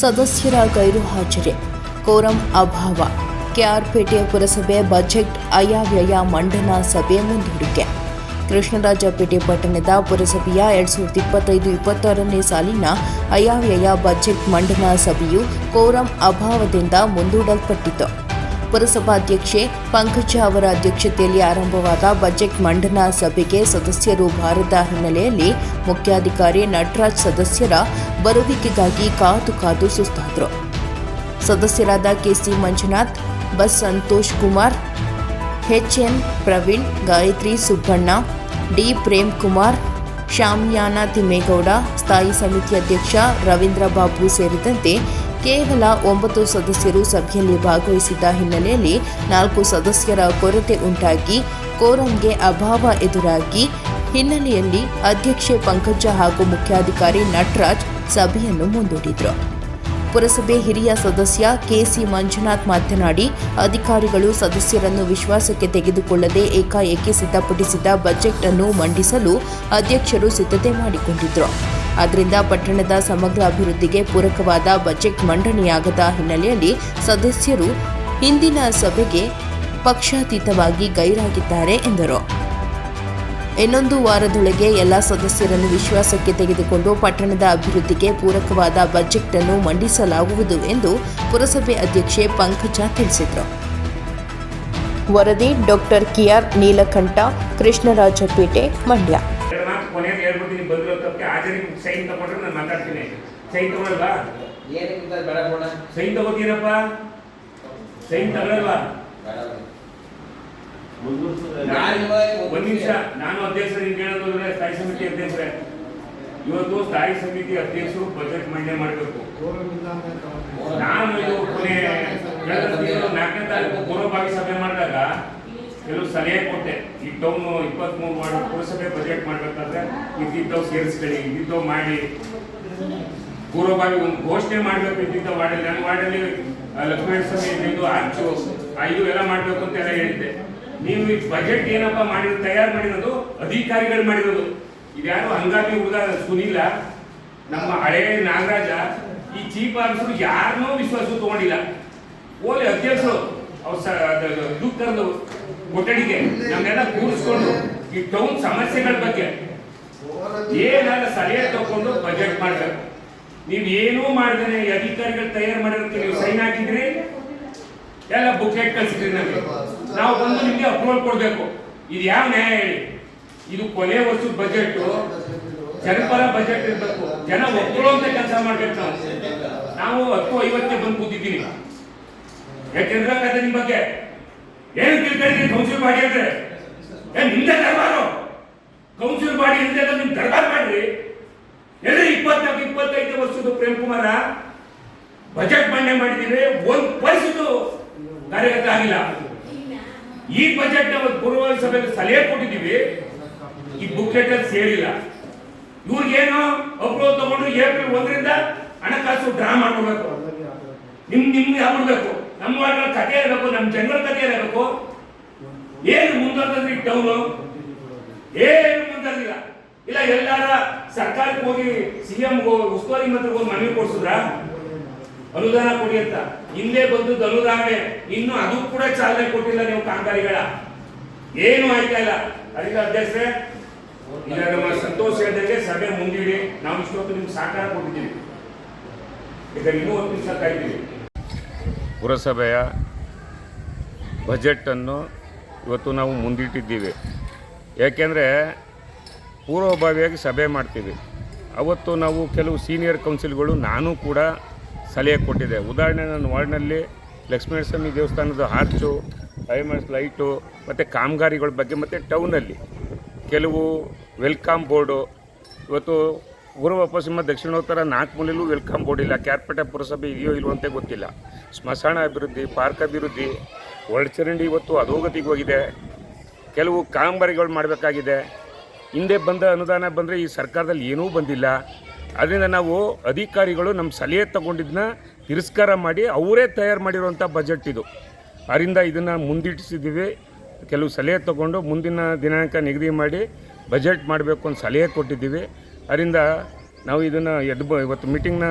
ಸದಸ್ಯರ ಗೈರು ಹಾಜರಿ. ಕೋರಂ ಅಭಾವ. ಕೆಆರ್ಪೇಟೆ ಪುರಸಭೆ ಬಜೆಟ್ ಅಯವ್ಯಯ ಮಂಡನಾ ಸಭೆ ಮುಂದೂಡಿಕೆ. ಕೃಷ್ಣರಾಜಪೇಟೆ ಪಟ್ಟಣದ ಪುರಸಭೆಯ ಎರಡ್ ಸಾವಿರದ ಇಪ್ಪತ್ತೈದು, ಇಪ್ಪತ್ತಾರನೇ ಸಾಲಿನ ಅಯವ್ಯಯ ಬಜೆಟ್ ಮಂಡನಾ ಸಭೆಯು ಕೋರಂ ಅಭಾವದಿಂದ ಮುಂದೂಡಲ್ಪಟ್ಟಿತು. ಪುರಸಭಾಧ್ಯಕ್ಷೆ ಪಂಕಜ ಅವರ ಅಧ್ಯಕ್ಷತೆಯಲ್ಲಿ ಆರಂಭವಾದ ಬಜೆಟ್ ಮಂಡನಾ ಸಭೆಗೆ ಸದಸ್ಯರು ಬಾರದ ಹಿನ್ನೆಲೆಯಲ್ಲಿ ಮುಖ್ಯಾಧಿಕಾರಿ ನಟರಾಜ್ ಸದಸ್ಯರ ಬರುವಿಕೆಗಾಗಿ ಕಾದು ಕಾದು ಸುಸ್ತಾದರು. ಸದಸ್ಯರಾದ ಕೆಸಿ ಮಂಜುನಾಥ್ ಬಸ್ ಸಂತೋಷ್ ಕುಮಾರ್, ಎಚ್ಎನ್ ಪ್ರವೀಣ್, ಗಾಯತ್ರಿ ಸುಬ್ಬಣ್ಣ, ಡಿ ಪ್ರೇಮ್ ಕುಮಾರ್ ಶಾಮಿಯಾನ ತಿಮ್ಮೇಗೌಡ, ಸ್ಥಾಯಿ ಸಮಿತಿ ಅಧ್ಯಕ್ಷ ರವೀಂದ್ರ ಬಾಬು ಸೇರಿದಂತೆ ಕೇವಲ ಒಂಬತ್ತು ಸದಸ್ಯರು ಸಭೆಯಲ್ಲಿ ಭಾಗವಹಿಸಿದ್ದ ಹಿನ್ನೆಲೆಯಲ್ಲಿ ನಾಲ್ಕು ಸದಸ್ಯರ ಕೊರತೆ ಉಂಟಾಗಿ ಕೋರಂಗೆ ಅಭಾವ ಎದುರಾಗಿ ಹಿನ್ನೆಲೆಯಲ್ಲಿ ಅಧ್ಯಕ್ಷೆ ಪಂಕಜ ಹಾಗೂ ಮುಖ್ಯಾಧಿಕಾರಿ ನಟರಾಜ್ ಸಭೆಯನ್ನು ಮುಂದೂಡಿದರು. ಪುರಸಭೆ ಹಿರಿಯ ಸದಸ್ಯ ಕೆಸಿ ಮಂಜುನಾಥ್ ಮಾತನಾಡಿ, ಅಧಿಕಾರಿಗಳು ಸದಸ್ಯರನ್ನು ವಿಶ್ವಾಸಕ್ಕೆ ತೆಗೆದುಕೊಳ್ಳದೆ ಏಕಾಏಕಿ ಸಿದ್ಧಪಡಿಸಿದ ಬಜೆಟ್ ಅನ್ನು ಮಂಡಿಸಲು ಅಧ್ಯಕ್ಷರು ಸಿದ್ಧತೆ ಮಾಡಿಕೊಂಡಿದ್ರು. ಆದ್ದರಿಂದ ಪಟ್ಟಣದ ಸಮಗ್ರ ಅಭಿವೃದ್ಧಿಗೆ ಪೂರಕವಾದ ಬಜೆಟ್ ಮಂಡನೆಯಾಗದ ಹಿನ್ನೆಲೆಯಲ್ಲಿ ಸದಸ್ಯರು ಇಂದಿನ ಸಭೆಗೆ ಪಕ್ಷಾತೀತವಾಗಿ ಗೈರಾಗಿದ್ದಾರೆ ಎಂದರು. ಇನ್ನೊಂದು ವಾರದೊಳಗೆ ಎಲ್ಲ ಸದಸ್ಯರನ್ನು ವಿಶ್ವಾಸಕ್ಕೆ ತೆಗೆದುಕೊಂಡು ಪಟ್ಟಣದ ಅಭಿವೃದ್ಧಿಗೆ ಪೂರಕವಾದ ಬಜೆಟ್ ಅನ್ನು ಮಂಡಿಸಲಾಗುವುದು ಎಂದು ಪುರಸಭೆ ಅಧ್ಯಕ್ಷೆ ಪಂಕಜ ತಿಳಿಸಿದರು. ವರದಿ ಡಾಕ್ಟರ್ ಕೆಆರ್ ನೀಲಕಂಠ, ಕೃಷ್ಣರಾಜಪೇಟೆ, ಮಂಡ್ಯ. ಕೊನೆಯಲ್ಲಿ ಹೇಳ್ಬಿಟ್ಟು ನೀವು ಬಂದಿರೋ ತಪ್ಪಕ್ಕೆ ಹಾಜರಿ ಸೈನ್ ತಗೊಂಡ್ರೆ ನಾನು ಮಾತಾಡ್ತೀನಿ. ಸೈನ್ ತಗೊಳಲ್ವಾ? ಏನಕ್ಕಿಂತ ಬೇಡ ಕೊಡ ಸೈನ್ ತಗೋತೀರಪ್ಪ? ಸೈನ್ ತಗೊಳಲ್ವಾ? ಒಂದ್ ನಿಮಿಷ ನಾನು ಅಧ್ಯಕ್ಷರು ಹಿಂಗೆ ಹೇಳೋದ್ರೆ ಸ್ಥಾಯಿ ಸಮಿತಿ ಅಧ್ಯಕ್ಷರೇ. ಇವತ್ತು ಸ್ಥಾಯಿ ಸಮಿತಿ ಅಧ್ಯಕ್ಷರು ಬಜೆಟ್ ಮಂಡನೆ ಮಾಡಬೇಕು. ನಾನು ಇದು ಕೊನೆ ನಾಲ್ಕನೇ ತಾರೀಕು ಪೂರ್ವಭಾವಿ ಸಭೆ ಮಾಡಿದಾಗ ಕೆಲವು ಸಲಹೆ ಕೊಟ್ಟೆ. ಈ ಟೌನ್ ಇಪ್ಪತ್ಮೂರು ವಾರ್ಡ್ ಪುರಸಭೆ ಬಜೆಟ್ ಮಾಡ್ಬೇಕಾದ್ರೆ ಇದ್ದಿದ್ದವ್ ಸೇರಿಸ್ಕೊಳ್ಳಿ ಇದ್ದಿದ್ದವ್ ಮಾಡಿ. ಪೂರ್ವಭಾವಿ ಒಂದು ಘೋಷಣೆ ಮಾಡಬೇಕು ಇದ್ದಿದ್ದ ವಾರ್ಡಲ್ಲಿ. ನನ್ನ ವಾರ್ಡಲ್ಲಿ ಆ, ಲಕ್ಷ್ಮಣ ಸ್ವಾಮಿ ಇದು ಆರ್ಚು ಆ, ಇದು ಎಲ್ಲ ಮಾಡಬೇಕು ಅಂತ ಎಲ್ಲ ಹೇಳಿದ್ದೆ. ನೀವು ಈ ಬಜೆಟ್ ಏನಪ್ಪ ಮಾಡಿ ತಯಾರು ಮಾಡಿರೋದು ಅಧಿಕಾರಿಗಳು ಮಾಡಿರೋದು. ಇದ್ಯಾರು ಹಂಗಾಗಿ ಹುಡುಗ ಸುನಿಲ್ಲ ನಮ್ಮ ಹಳೆ ನಾಗರಾಜ ಈ ಚೀಫ್ ಆಫೀಸರು ಯಾರನ್ನೂ ವಿಶ್ವಾಸ ತಗೊಂಡಿಲ್ಲ. ಓಲಿ ಅಧ್ಯಕ್ಷರು ಇದು ಕೊಠಡಿಗೆ ನಮ್ಮೆಲ್ಲ ಕೂರಿಸ್ಕೊಂಡು ಈ ಟೌನ್ ಸಮಸ್ಯೆಗಳ ಬಗ್ಗೆ ಏನಾದ ಸಲಹೆ ತಗೊಂಡು ಬಜೆಟ್ ಮಾಡ್ಬೇಕು. ನೀವು ಏನೂ ಮಾಡಿದ್ರೆ ಅಧಿಕಾರಿಗಳು ತಯಾರು ಮಾಡಿರೋದಕ್ಕೆ ನೀವು ಸೈನ್ ಹಾಕಿದ್ರಿ ಎಲ್ಲ ಬುಕ್ಲೆಟ್ ಕಳ್ಸಿದ್ರಿ ನಮಗೆ. ನಾವು ಬಂದು ನಿಮಗೆ ಅಪ್ರೂವಲ್ ಕೊಡಬೇಕು. ಇದು ಯಾವ ನ್ಯಾಯ ಹೇಳಿ? ಇದು ಕೊನೆ ವರ್ಷದ ಬಜೆಟ್ ಜನಪರ ಬಜೆಟ್ ಇರಬೇಕು. ಜನ ಒಪ್ಕೊಳ್ಳುವಂತ ಕೆಲಸ ಮಾಡ್ಬೇಕು ನಾವು. ನಾವು ಹತ್ತು ಐವತ್ತೇ ಬಂದು ಕೂತಿದ್ದೀನಿ ಯಾಕೆಂದ್ರೆ ಕತೆ ನಿಮ್ಮ ಬಗ್ಗೆ ಏನು ತಿಳ್ಕೊಂಡಿದ್ರಿ ಕೌನ್ಸಿಲ್ ಮಾಡಿ ಅಂದ್ರೆ? ನಿಮ್ದೇ ದರ್ಬಾರು? ಕೌನ್ಸಿಲ್ ಮಾಡಿ ಇಲ್ಲದೆ ನಿಮ್ ದರ್ಬಾರ್ ಮಾಡ್ರಿ. ಎಲ್ಲ ಇಪ್ಪತ್ನಾಲ್ಕು, ಇಪ್ಪತ್ತೈದು ವರ್ಷದ ಪ್ರೇಮ್ ಕುಮಾರ? ಬಜೆಟ್ ಮಂಡನೆ ಮಾಡಿದ್ದೀವಿ ಒಂದು ಪೈಸದು ಕಾರ್ಯಗತ ಆಗಿಲ್ಲ. ಈ ಬಜೆಟ್ ನಾವು ಪೂರ್ವ ಸಭೆಗೆ ಸಲಹೆ ಕೊಟ್ಟಿದ್ದೀವಿ. ಈ ಬುಕ್ಲೆಟ್ ಅಲ್ಲಿ ಸೇರಿಲ್ಲ. ಇವ್ರಿಗೇನು ಅಪ್ರೂವ್ ತಗೊಂಡು ಏಪ್ರಿಲ್ ಒಂದರಿಂದ ಹಣಕಾಸು ಡ್ರಾ ಮಾಡ್ಕೊಬೇಕು ನಿಮ್, ನಿಮ್ಗೆ ಆಗ್ಬಿಡ್ಬೇಕು ನಮ್ಮ ಕಥೆ ಇರಬೇಕು, ನಮ್ಮ ಜನರ ಕಥೆ ಇರಬೇಕು. ಏನು ಮುಂದುವರೆದ್ರಿ ಟೌನು ಏನು ಮುಂದುವರೆದಿಲ್ಲ. ಇಲ್ಲ, ಎಲ್ಲಾರ ಸರ್ಕಾರಕ್ಕೆ ಹೋಗಿ ಸಿಎಂ ಉಸ್ತುವಾರಿ ಮಂತ್ರಿ ಹೋಗಿ ಮನವಿ ಕೊಡ್ಸಿದ್ರ? ಅನುದಾನ ಕೊಡಿ ಅಂತ. ಹಿಂದೆ ಬಂದು ಅನುದಾನೆ ಇನ್ನು ಅದು ಕೂಡ ಚಾಲನೆ ಕೊಟ್ಟಿಲ್ಲ ನೀವು ಕಾಮಗಾರಿಗಳ ಏನು ಆಯ್ತಾ ಇಲ್ಲ. ಅದಕ್ಕೆ ಅಧ್ಯಕ್ಷರೇ ಇಲ್ಲ ನಮ್ಮ ಸಂತೋಷ ಹೇಳಿದಂಗೆ ಸಭೆ ಮುಂದಿಡಿ ನಾವು ಇಷ್ಟೊತ್ತು ನಿಮ್ಗೆ ಸಹಕಾರ ಕೊಟ್ಟಿದ್ದೀವಿ. ಈಗ ಇನ್ನೂ ಒಂದು ನಿಮಿಷ ಕಾಯ್ತೀವಿ. ಪುರಸಭೆಯ ಬಜೆಟನ್ನು ಇವತ್ತು ನಾವು ಮುಂದಿಟ್ಟಿದ್ದೀವಿ. ಏಕೆಂದರೆ ಪೂರ್ವಭಾವಿಯಾಗಿ ಸಭೆ ಮಾಡ್ತೀವಿ. ಅವತ್ತು ನಾವು ಕೆಲವು ಸೀನಿಯರ್ ಕೌನ್ಸಿಲ್ಗಳು ನಾನು ಕೂಡ ಸಲಹೆ ಕೊಟ್ಟಿದ್ದೆ ಉದಾಹರಣೆ ನನ್ನ ವಾರ್ಡ್ನಲ್ಲಿ ಲಕ್ಷ್ಮೀ ಸ್ವಾಮಿ ದೇವಸ್ಥಾನದ ಆರ್ಚು ಐಮಸ್ ಲೈಟು, ಮತ್ತು ಕಾಮಗಾರಿಗಳ ಬಗ್ಗೆ, ಮತ್ತು ಟೌನಲ್ಲಿ ಕೆಲವು ವೆಲ್ಕಮ್ ಬೋರ್ಡು. ಇವತ್ತು ಪೂರ್ವ ಪಶ್ಚಿಮ ದಕ್ಷಿಣೋತ್ತರ ನಾಲ್ಕು ಮೂಲೆಯಲ್ಲೂ ವೆಲ್ಕಮ್ ಬೋರ್ಡ್ ಇಲ್ಲ. ಕ್ಯಾರ್ಪೇಟೆ ಪುರಸಭೆ ಇದೆಯೋ ಇಲ್ವಂತೆ ಗೊತ್ತಿಲ್ಲ. ಸ್ಮಶಾನ ಅಭಿವೃದ್ಧಿ, ಪಾರ್ಕ್ ಅಭಿವೃದ್ಧಿ ಒಳಚರಂಡಿ ಇವತ್ತು ಅಧೋಗತಿಗೆ ಹೋಗಿದೆ. ಕೆಲವು ಕಾಮಗಾರಿಗಳು ಮಾಡಬೇಕಾಗಿದೆ. ಹಿಂದೆ ಬಂದ ಅನುದಾನ ಬಂದರೆ ಈ ಸರ್ಕಾರದಲ್ಲಿ ಏನೂ ಬಂದಿಲ್ಲ. ಅದರಿಂದ ನಾವು ಅಧಿಕಾರಿಗಳು ನಮ್ಮ ಸಲಹೆ ತಗೊಂಡಿದ್ದನ್ನ ತಿರಸ್ಕಾರ ಮಾಡಿ ಅವರೇ ತಯಾರು ಮಾಡಿರುವಂಥ ಬಜೆಟ್ ಇದು. ಅದರಿಂದ ಇದನ್ನು ಮುಂದಿಟ್ಟಿಸಿದ್ದೀವಿ. ಕೆಲವು ಸಲಹೆ ತಗೊಂಡು ಮುಂದಿನ ದಿನಾಂಕ ನಿಗದಿ ಮಾಡಿ ಬಜೆಟ್ ಮಾಡಬೇಕು ಅಂತ ಸಲಹೆ ಕೊಟ್ಟಿದ್ದೀವಿ. ಅದರಿಂದ ನಾವು ಇದನ್ನು ಎದ್ದು ಇವತ್ತು ಮೀಟಿಂಗ್ನ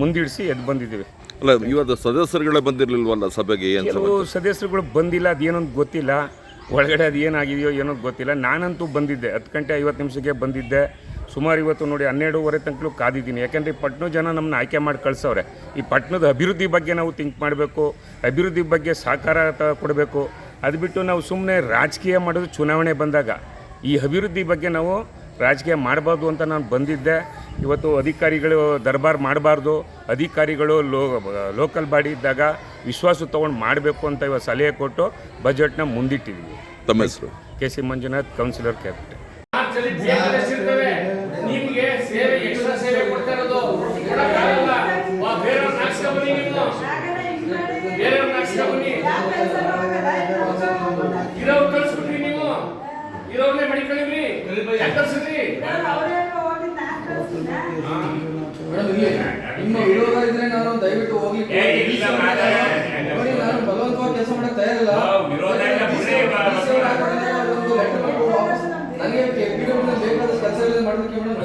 ಮುಂದಿಡಿಸಿ ಎದ್ದು ಬಂದಿದ್ದೀವಿ. ಅಲ್ಲ ಇವತ್ತು ಸದಸ್ಯರುಗಳೇ ಬಂದಿರಲಿಲ್ವಲ್ಲ ಸಭೆಗೆ ಏನು ಕೆಲವು ಸದಸ್ಯರುಗಳು ಬಂದಿಲ್ಲ ಅದೇನೋ ಗೊತ್ತಿಲ್ಲ. ಒಳಗಡೆ ಅದು ಏನಾಗಿದೆಯೋ ಏನೋ ಗೊತ್ತಿಲ್ಲ. ನಾನಂತೂ ಬಂದಿದ್ದೆ ಹತ್ತು ಗಂಟೆ ಐವತ್ತು ನಿಮಿಷಕ್ಕೆ ಬಂದಿದ್ದೆ. ಸುಮಾರು ಇವತ್ತು ನೋಡಿ ಹನ್ನೆರಡೂವರೆ ತನಕಲೂ ಕಾದಿದ್ದೀನಿ. ಯಾಕೆಂದರೆ ಈ ಪಟ್ಟಣ ಜನ ನಮ್ಮನ್ನ ಆಯ್ಕೆ ಮಾಡಿ ಕಳ್ಸವ್ರೆ. ಈ ಪಟ್ಟಣದ ಅಭಿವೃದ್ಧಿ ಬಗ್ಗೆ ನಾವು ಥಿಂಕ್ ಮಾಡಬೇಕು ಅಭಿವೃದ್ಧಿ ಬಗ್ಗೆ ಸಹಕಾರ ಕೊಡಬೇಕು. ಅದು ಬಿಟ್ಟು ನಾವು ಸುಮ್ಮನೆ ರಾಜಕೀಯ ಮಾಡೋದು ಚುನಾವಣೆ ಬಂದಾಗ. ಈ ಅಭಿವೃದ್ಧಿ ಬಗ್ಗೆ ನಾವು ರಾಜಕೀಯ ಮಾಡಬಾರ್ದು ಅಂತ ನಾನು ಬಂದಿದ್ದೆ. ಇವತ್ತು ಅಧಿಕಾರಿಗಳು ದರ್ಬಾರ್ ಮಾಡಬಾರ್ದು. ಅಧಿಕಾರಿಗಳು ಲೋ ಲೋಕಲ್ ಬಾಡಿ ಇದ್ದಾಗ ವಿಶ್ವಾಸ ತೊಗೊಂಡು ಮಾಡಬೇಕು ಅಂತ ಇವತ್ತು ಸಲಹೆ ಕೊಟ್ಟು ಬಜೆಟ್ನ ಮುಂದಿಟ್ಟಿದ್ದೀವಿ ತಮ್ಮ ಹೆಸರು? K C Manjunath councillor capital ಮಡಿಕೊಳ್ಳಿ ಬೇರೆ ವಿರೋಧ ಇದ್ರೆ ನಾನು ದಯವಿಟ್ಟು ಹೋಗ್ಲಿಕ್ಕೆ ನೋಡಿ ನಾನು ಭಗವಂತವಾಗಿ ಕೆಲಸ ಮಾಡಕ್ ತಯಾರಿಲ್ಲ. ಓ, ಬೇಕಾದ ನನಗೆ ಬೇಕಾದಷ್ಟು ಕೆಲಸ ಮಾಡೋದಕ್ಕೆ ಮೇಡಮ್